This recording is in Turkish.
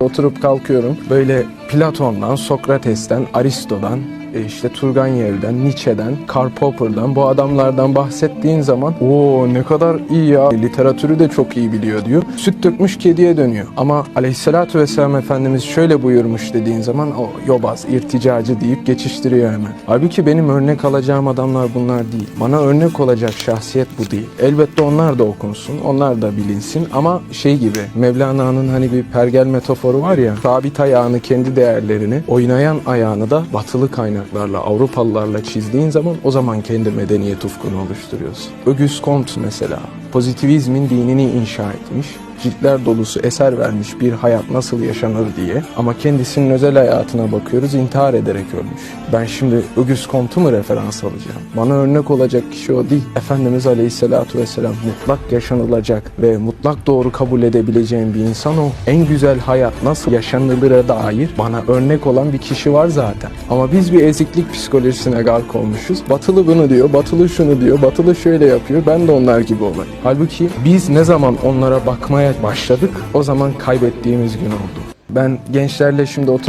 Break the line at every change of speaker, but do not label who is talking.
Oturup kalkıyorum. Böyle Platon'dan, Sokrates'ten, Aristo'dan, e, işte Turgenev'den, Nietzsche'den, Karl Popper'dan bu adamlardan bahsettiğin zaman o ne kadar iyi ya literatürü de çok iyi biliyor diyor. Süt dökmüş kediye dönüyor. Ama aleyhissalatü vesselam Efendimiz şöyle buyurmuş dediğin zaman o yobaz, irticacı deyip geçiştiriyor hemen. Halbuki benim örnek alacağım adamlar bunlar değil. Bana örnek olacak şahsiyet bu değil. Elbette onlar da okunsun, onlar da bilinsin ama şey gibi Mevlana'nın hani bir pergel metaforu var ya sabit ayağını kendi değerlerini oynayan ayağını da batılı kaynaklarla Avrupalılarla çizdiğin zaman o zaman kendi medeniyet ufkunu oluşturuyorsun. Auguste Comte mesela pozitivizmin dinini inşa etmiş ciltler dolusu eser vermiş bir hayat nasıl yaşanır diye ama kendisinin özel hayatına bakıyoruz intihar ederek ölmüş. Ben şimdi Auguste Comte'u mu referans alacağım? Bana örnek olacak kişi o değil. Efendimiz Aleyhisselatü Vesselam mutlak yaşanılacak ve mutlak doğru kabul edebileceğim bir insan o. En güzel hayat nasıl yaşanılır'a dair bana örnek olan bir kişi var zaten. Ama biz bir eziklik psikolojisine gark olmuşuz. Batılı bunu diyor, batılı şunu diyor, batılı şöyle yapıyor. Ben de onlar gibi olayım. Halbuki biz ne zaman onlara bakmaya başladık o zaman kaybettiğimiz gün oldu. Ben gençlerle şimdi otur